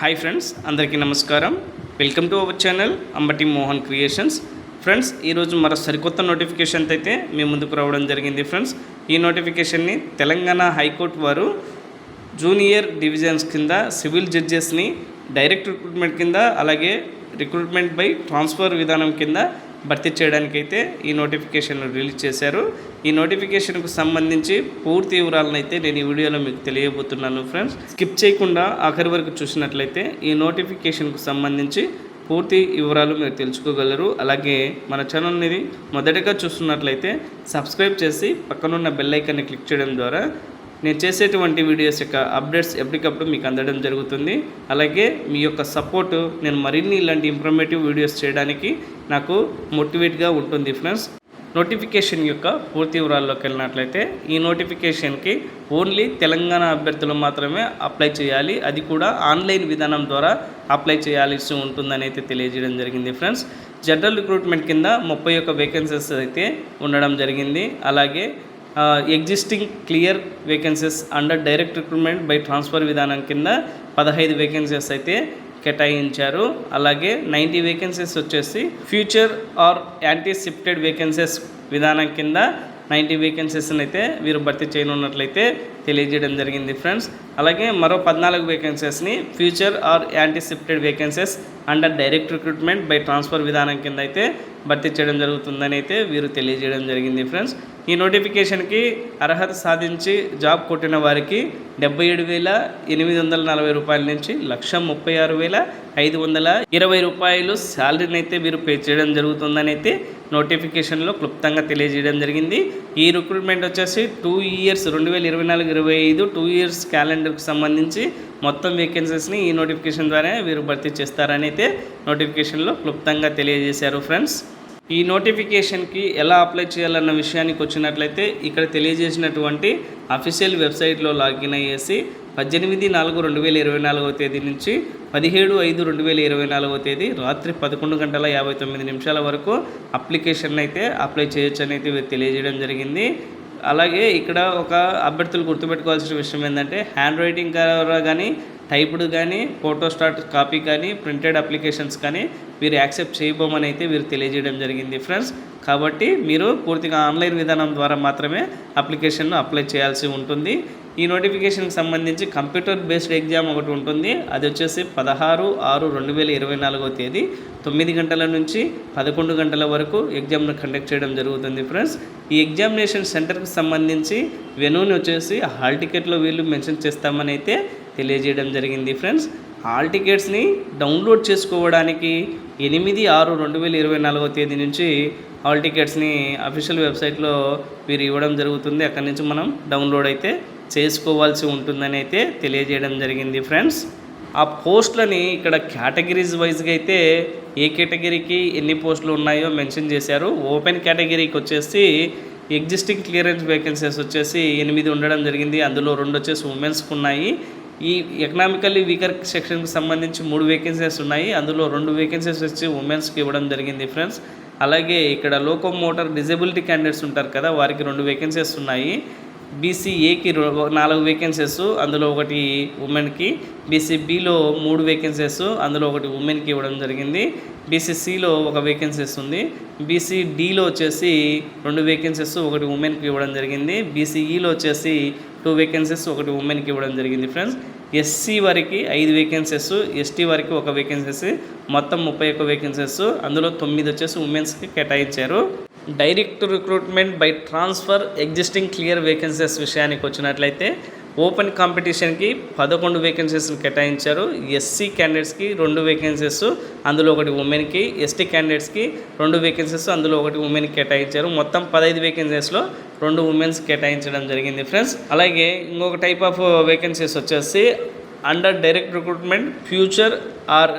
Hi friends అందరికీ నమస్కారం. Welcome to our channel Ambati Mohan creations friends ఈరోజు మరో సరికొత్త నోటిఫికేషన్ అయితే మీ ముందుకు రావడం జరిగింది ఫ్రెండ్స్ ఈ నోటిఫికేషన్ని తెలంగాణ హైకోర్టు వారు జూనియర్ డివిజన్స్ కింద సివిల్ జడ్జెస్ని డైరెక్ట్ రిక్రూట్మెంట్ కింద అలాగే రిక్రూట్మెంట్ బై ట్రాన్స్ఫర్ విధానం కింద భర్తీ చేయడానికైతే ఈ నోటిఫికేషన్ రిలీజ్ చేశారు. ఈ నోటిఫికేషన్కు సంబంధించి పూర్తి వివరాలను అయితే నేను ఈ వీడియోలో మీకు తెలియబోతున్నాను ఫ్రెండ్స్. స్కిప్ చేయకుండా ఆఖరి వరకు చూసినట్లయితే ఈ నోటిఫికేషన్కు సంబంధించి పూర్తి వివరాలు మీరు తెలుసుకోగలరు. అలాగే మన ఛానల్ని మొదటగా చూస్తున్నట్లయితే సబ్స్క్రైబ్ చేసి పక్కనున్న బెల్ ఐకాన్ని క్లిక్ చేయడం ద్వారా నేను చేసేటువంటి వీడియోస్ యొక్క అప్డేట్స్ ఎప్పటికప్పుడు మీకు అందడం జరుగుతుంది. అలాగే మీ యొక్క సపోర్ట్ నేను మరిన్ని ఇలాంటి ఇన్ఫర్మేటివ్ వీడియోస్ చేయడానికి నాకు మోటివేట్గా ఉంటుంది ఫ్రెండ్స్ నోటిఫికేషన్ యొక్క పూర్తి వివరాల్లోకి వెళ్ళినట్లయితే ఈ నోటిఫికేషన్కి ఓన్లీ తెలంగాణ అభ్యర్థులు మాత్రమే అప్లై చేయాలి. అది కూడా ఆన్లైన్ విధానం ద్వారా అప్లై చేయాల్సి ఉంటుందని అయితే తెలియజేయడం జరిగింది ఫ్రెండ్స్ జనరల్ రిక్రూట్మెంట్ కింద ముప్పై ఒక్క వేకెన్సీస్ అయితే ఉండడం జరిగింది. అలాగే existing clear vacancies under direct recruitment by transfer విధానం కింద పదహైదు వేకెన్సీస్ అయితే కేటాయించారు. అలాగే నైంటీ వేకెన్సీస్ వచ్చేసి ఫ్యూచర్ ఆర్ యాంటీసిప్టెడ్ వేకెన్సీస్ విధానం కింద నైంటీ వేకెన్సీస్ని అయితే వీరు భర్తీ చేయనున్నట్లయితే తెలియజేయడం జరిగింది ఫ్రెండ్స్ అలాగే మరో పద్నాలుగు వేకెన్సీస్ని future or anticipated vacancies under direct recruitment by transfer విధానం కింద అయితే భర్తీ చేయడం జరుగుతుందని అయితే వీరు తెలియజేయడం జరిగింది ఫ్రెండ్స్ ఈ నోటిఫికేషన్కి అర్హత సాధించి జాబ్ కొట్టిన వారికి డెబ్బై ఏడు వేల ఎనిమిది వందల నలభై రూపాయల నుంచి లక్ష ముప్పై ఆరు వేల ఐదు వందల ఇరవై రూపాయలు శాలరీని అయితే వీరు పే చేయడం జరుగుతుందని అయితే నోటిఫికేషన్లో క్లుప్తంగా తెలియజేయడం జరిగింది. ఈ రిక్రూట్మెంట్ వచ్చేసి టూ ఇయర్స్ రెండు వేల ఇరవై నాలుగు ఇరవై ఐదు టూ ఇయర్స్ క్యాలెండర్కి సంబంధించి మొత్తం వేకెన్సీస్ని ఈ నోటిఫికేషన్ ద్వారా వీరు భర్తీ చేస్తారని అయితే నోటిఫికేషన్లో క్లుప్తంగా తెలియజేశారు ఫ్రెండ్స్. ఈ నోటిఫికేషన్కి ఎలా అప్లై చేయాలన్న విషయానికి వచ్చినట్లయితే ఇక్కడ తెలియజేసినటువంటి అఫీషియల్ వెబ్సైట్లో లాగిన్ అయ్యేసి పద్దెనిమిది నాలుగు రెండు వేల ఇరవై నాలుగవ తేదీ నుంచి పదిహేడు ఐదు రెండు వేల ఇరవై నాలుగవ తేదీ రాత్రి పదకొండు గంటల యాభై తొమ్మిది నిమిషాల వరకు అప్లికేషన్ అయితే అప్లై చేయొచ్చు అని అయితే తెలియజేయడం జరిగింది. అలాగే ఇక్కడ ఒక అభ్యర్థులు గుర్తుపెట్టుకోవాల్సిన విషయం ఏంటంటే హ్యాండ్ రైటింగ్ ద్వారా కానీ టైప్డ్ కానీ ఫోటోస్టాట్ కాపీ కానీ ప్రింటెడ్ అప్లికేషన్స్ కానీ మీరు యాక్సెప్ట్ చేయబోమని అయితే వీరు తెలియజేయడం జరిగింది ఫ్రెండ్స్. కాబట్టి మీరు పూర్తిగా ఆన్లైన్ విధానం ద్వారా మాత్రమే అప్లికేషన్ను అప్లై చేయాల్సి ఉంటుంది. ఈ నోటిఫికేషన్కి సంబంధించి కంప్యూటర్ బేస్డ్ ఎగ్జామ్ ఒకటి ఉంటుంది. అది వచ్చేసి పదహారు ఆరు రెండు వేల ఇరవై నాలుగో తేదీ తొమ్మిది గంటల నుంచి పదకొండు గంటల వరకు ఎగ్జామ్ను కండక్ట్ చేయడం జరుగుతుంది ఫ్రెండ్స్. ఈ ఎగ్జామినేషన్ సెంటర్కి సంబంధించి వెనూని వచ్చేసి హాల్ టికెట్లో వీళ్ళు మెన్షన్ చేస్తామని అయితే తెలియజేయడం జరిగింది ఫ్రెండ్స్. హాల్ టికెట్స్ని డౌన్లోడ్ చేసుకోవడానికి ఎనిమిది ఆరు రెండు వేల ఇరవై నాలుగో తేదీ నుంచి హాల్ టికెట్స్ని అఫీషియల్ వెబ్సైట్లో వీరు ఇవ్వడం జరుగుతుంది. అక్కడి నుంచి మనం డౌన్లోడ్ అయితే చేసుకోవాల్సి ఉంటుందని అయితే తెలియజేయడం జరిగింది ఫ్రెండ్స్. ఆ పోస్టులని ఇక్కడ కేటగిరీస్ వైజ్గా అయితే ఏ కేటగిరీకి ఎన్ని పోస్టులు ఉన్నాయో మెన్షన్ చేశారు. ఓపెన్ కేటగిరీకి వచ్చేసి ఎగ్జిస్టింగ్ క్లియరెన్స్ వేకెన్సీస్ వచ్చేసి ఎనిమిది ఉండడం జరిగింది. అందులో రెండు వచ్చేసి ఉమెన్స్కి ఉన్నాయి. ఈ ఎకనామికల్లీ వీకర్ సెక్షన్కి సంబంధించి మూడు వేకెన్సీస్ ఉన్నాయి. అందులో రెండు వేకెన్సీస్ వచ్చి ఉమెన్స్కి ఇవ్వడం జరిగింది ఫ్రెండ్స్ అలాగే ఇక్కడ లోకో మోటార్ డిజబిలిటీ క్యాండిడేట్స్ ఉంటారు కదా వారికి రెండు వేకెన్సీస్ ఉన్నాయి. బీసీఏకి నాలుగు వేకెన్సీస్ అందులో ఒకటి ఉమెన్కి బీసీబీలో మూడు వేకెన్సీస్ అందులో ఒకటి ఉమెన్కి ఇవ్వడం జరిగింది. బీసీసీలో ఒక వేకెన్సీస్ ఉంది. బీసీడీలో వచ్చేసి రెండు వేకెన్సీస్ ఒకటి ఉమెన్కి ఇవ్వడం జరిగింది. బీసీఈలో వచ్చేసి టూ వేకెన్సీస్ ఒకటి ఉమెన్కి ఇవ్వడం జరిగింది ఫ్రెండ్స్ ఎస్సీ వారికి ఐదు వేకెన్సీస్ ఎస్టీ వారికి ఒక వేకెన్సీస్ మొత్తం ముప్పై ఒక్క వేకెన్సీస్ అందులో తొమ్మిది వచ్చేసి ఉమెన్స్కి కేటాయించారు. Direct recruitment by transfer existing clear vacancies విషయానికి వచ్చినట్లయితే ఓపెన్ కాంపిటీషన్కి పదకొండు వేకెన్సీస్ని కేటాయించారు. ఎస్సీ క్యాండిడేట్స్కి రెండు వేకెన్సీస్ అందులో ఒకటి ఉమెన్కి ఎస్టీ క్యాండిడేట్స్కి రెండు వేకెన్సీస్ అందులో ఒకటి ఉమెన్కి కేటాయించారు. మొత్తం పదహైదు వేకెన్సీస్లో రెండు ఉమెన్స్ కేటాయించడం జరిగింది ఫ్రెండ్స్. అలాగే ఇంకొక టైప్ ఆఫ్ వేకెన్సీస్ వచ్చేసి under direct recruitment future or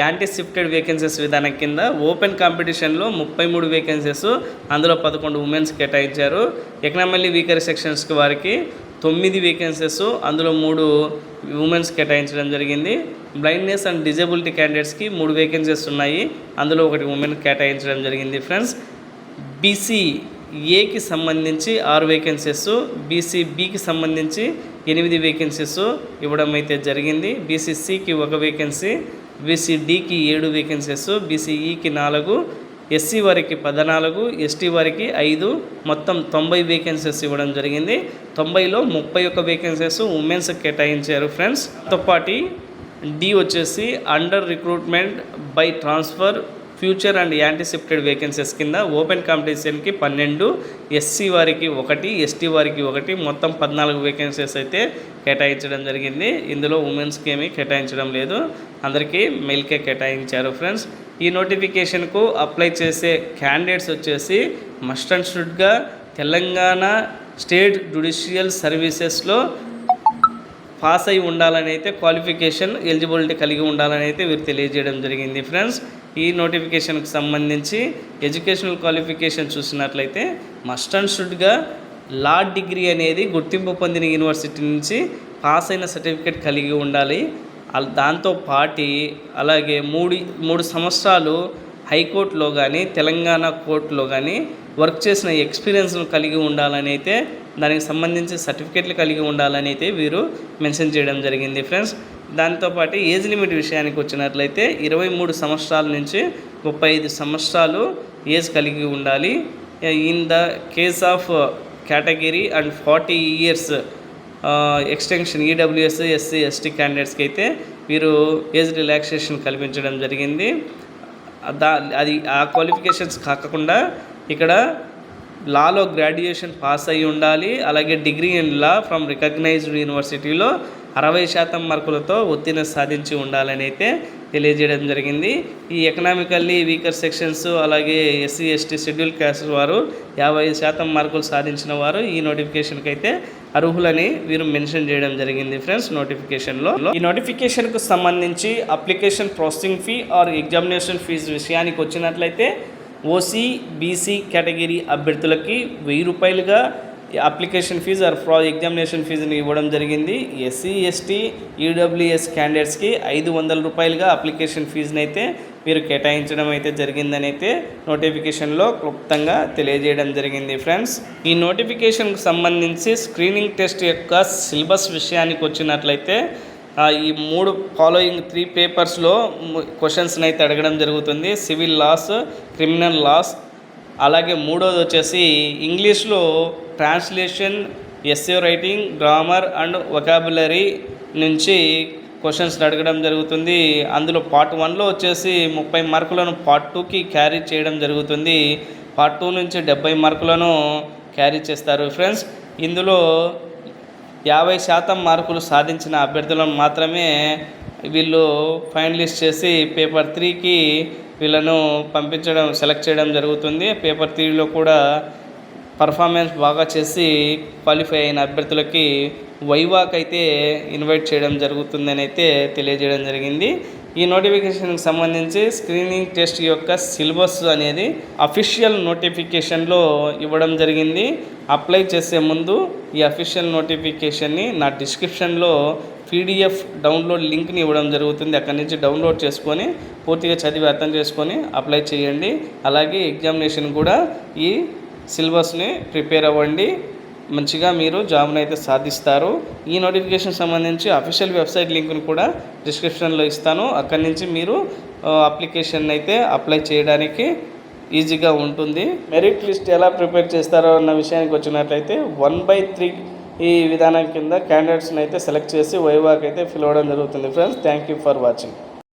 anticipated vacancies విధానం కింద ఓపెన్ కాంపిటీషన్లో ముప్పై మూడు వేకెన్సీస్ అందులో పదకొండు ఉమెన్స్ కేటాయించారు. ఎకనామల్లీ వీకర్ సెక్షన్స్కి వారికి తొమ్మిది వేకెన్సీస్ అందులో మూడు ఉమెన్స్ కేటాయించడం జరిగింది. బ్లైండ్నెస్ అండ్ డిజేబిలిటీ క్యాండిడేట్స్కి మూడు వేకెన్సీస్ ఉన్నాయి అందులో ఒకటి ఉమెన్ కేటాయించడం జరిగింది ఫ్రెండ్స్. బీసీ ఏకి సంబంధించి ఆరు వేకెన్సీస్ బీసీ బికి సంబంధించి ఎనిమిది వేకెన్సీస్ ఇవ్వడం అయితే జరిగింది. బీసీసీకి ఒక వేకెన్సీ బీసీడీకి ఏడు వేకెన్సీస్ బీసీఈకి నాలుగు ఎస్సీ వారికి పద్నాలుగు ఎస్టీ వారికి ఐదు మొత్తం తొంభై వేకెన్సీస్ ఇవ్వడం జరిగింది. తొంభైలో ముప్పై ఒక్క వేకెన్సీస్ ఉమెన్స్ కేటాయించారు ఫ్రెండ్స్ తోపాటి డి వచ్చేసి under recruitment by transfer future and anticipated vacancies కింద ఓపెన్ కాంపిటీషన్కి పన్నెండు ఎస్సీ వారికి ఒకటి ఎస్టీ వారికి ఒకటి మొత్తం పద్నాలుగు వేకెన్సీస్ అయితే కేటాయించడం జరిగింది. ఇందులో ఉమెన్స్కి ఏమీ కేటాయించడం లేదు. అందరికీ మెయిల్కే కేటాయించారు ఫ్రెండ్స్. ఈ నోటిఫికేషన్కు అప్లై చేసే క్యాండిడేట్స్ వచ్చేసి మస్ట్ అండ్ షుడ్గా తెలంగాణ స్టేట్ జుడిషియల్ సర్వీసెస్లో పాస్ అయి ఉండాలని అయితే క్వాలిఫికేషన్ ఎలిజిబిలిటీ కలిగి ఉండాలని అయితే వీరు తెలియజేయడం జరిగింది ఫ్రెండ్స్. ఈ నోటిఫికేషన్కి సంబంధించి ఎడ్యుకేషనల్ క్వాలిఫికేషన్ చూసినట్లయితే మస్ట్ అండ్ షుడ్గా లా డిగ్రీ అనేది గుర్తింపు పొందిన యూనివర్సిటీ నుంచి పాస్ అయిన సర్టిఫికేట్ కలిగి ఉండాలి. దాంతో పాటి అలాగే మూడు మూడు సంవత్సరాలు హైకోర్టులో కానీ తెలంగాణ కోర్టులో కానీ వర్క్ చేసిన ఎక్స్పీరియన్స్ను కలిగి ఉండాలని అయితే దానికి సంబంధించి సర్టిఫికేట్లు కలిగి ఉండాలని అయితే వీరు మెన్షన్ చేయడం జరిగింది ఫ్రెండ్స్. దాంతోపాటు ఏజ్ లిమిట్ విషయానికి వచ్చినట్లయితే ఇరవై మూడు సంవత్సరాల నుంచి ముప్పై ఐదు సంవత్సరాలు ఏజ్ కలిగి ఉండాలి. In the case of category and forty years extension EWS SC ST క్యాండిడేట్స్కి అయితే వీరు ఏజ్ రిలాక్సేషన్ కల్పించడం జరిగింది. దా అది ఆ క్వాలిఫికేషన్స్ కాకుండా ఇక్కడ లాలో గ్రాడ్యుయేషన్ పాస్ అయి ఉండాలి. అలాగే degree in law from recognised యూనివర్సిటీలో అరవై శాతం మార్కులతో ఉత్తీర్ణ సాధించి ఉండాలని అయితే తెలియజేయడం జరిగింది. ఈ ఎకనామికల్లీ వీకర్ సెక్షన్స్ అలాగే ఎస్సీ ఎస్టీ షెడ్యూల్ క్యాస్ట్ వారు యాభై శాతం మార్కులు సాధించిన వారు ఈ నోటిఫికేషన్కి అయితే అర్హులని వీరు మెన్షన్ చేయడం జరిగింది ఫ్రెండ్స్ నోటిఫికేషన్లో. ఈ నోటిఫికేషన్కు సంబంధించి application processing fee or examination fee విషయానికి వచ్చినట్లయితే ఓసీ బీసీ కేటగిరీ అభ్యర్థులకి వెయ్యి రూపాయలుగా అప్లికేషన్ ఫీజు ఆర్ ఫ్రా ఎగ్జామినేషన్ ఫీజుని ఇవ్వడం జరిగింది. ఎస్సీ ఎస్టీ ఈడబ్ల్యూఎస్ క్యాండిడేట్స్కి ఐదు వందల రూపాయలుగా అప్లికేషన్ ఫీజునైతే వీరు కేటాయించడం అయితే జరిగిందని అయితే నోటిఫికేషన్లో క్లుప్తంగా తెలియజేయడం జరిగింది ఫ్రెండ్స్. ఈ నోటిఫికేషన్కు సంబంధించి స్క్రీనింగ్ టెస్ట్ యొక్క సిలబస్ విషయానికి వచ్చినట్లయితే ఈ మూడు ఫాలోయింగ్ త్రీ పేపర్స్లో క్వశ్చన్స్ని అయితే అడగడం జరుగుతుంది. సివిల్ లాస్ క్రిమినల్ లాస్ అలాగే మూడోది వచ్చేసి ఇంగ్లీష్లో translation essay writing grammar and vocabulary నుంచి క్వశ్చన్స్ అడగడం జరుగుతుంది. అందులో పార్ట్ వన్లో వచ్చేసి ముప్పై మార్కులను పార్ట్ టూకి క్యారీ చేయడం జరుగుతుంది. పార్ట్ టూ నుంచి డెబ్బై మార్కులను క్యారీ చేస్తారు. ఫ్రెండ్స్ ఇందులో యాభై శాతం మార్కులు సాధించిన అభ్యర్థులను మాత్రమే వీళ్ళు ఫైనలిస్ట్ చేసి పేపర్ త్రీకి వీళ్ళను పంపించడం సెలెక్ట్ చేయడం జరుగుతుంది. పేపర్ త్రీలో కూడా పర్ఫార్మెన్స్ బాగా చేసి క్వాలిఫై అయిన అభ్యర్థులకి వైవాక్ అయితే ఇన్వైట్ చేయడం జరుగుతుందని అయితే తెలియజేయడం జరిగింది. ఈ నోటిఫికేషన్కి సంబంధించి స్క్రీనింగ్ టెస్ట్ యొక్క సిలబస్ అనేది అఫీషియల్ నోటిఫికేషన్లో ఇవ్వడం జరిగింది. అప్లై చేసే ముందు ఈ అఫీషియల్ నోటిఫికేషన్ని నా డిస్క్రిప్షన్లో పీడిఎఫ్ డౌన్లోడ్ లింక్ని ఇవ్వడం జరుగుతుంది. అక్కడి నుంచి డౌన్లోడ్ చేసుకొని పూర్తిగా చదివి అర్థం చేసుకొని అప్లై చేయండి. అలాగే ఎగ్జామినేషన్ కూడా ఈ సిలబస్ని ప్రిపేర్ అవ్వండి. మంచిగా మీరు జాబ్ని అయితే సాధిస్తారు. ఈ నోటిఫికేషన్ సంబంధించి అఫీషియల్ వెబ్సైట్ లింక్ను కూడా డిస్క్రిప్షన్లో ఇస్తాను. అక్కడి నుంచి మీరు అప్లికేషన్ అయితే అప్లై చేయడానికి ఈజీగా ఉంటుంది. మెరిట్ లిస్ట్ ఎలా ప్రిపేర్ చేస్తారో అన్న విషయానికి వచ్చినట్లయితే వన్ బై త్రీ ఈ విధానం కింద క్యాండిడేట్స్ని అయితే సెలెక్ట్ చేసి వైవాక్ అయితే ఫిల్ అవ్వడం జరుగుతుంది. Friends thank you for watching.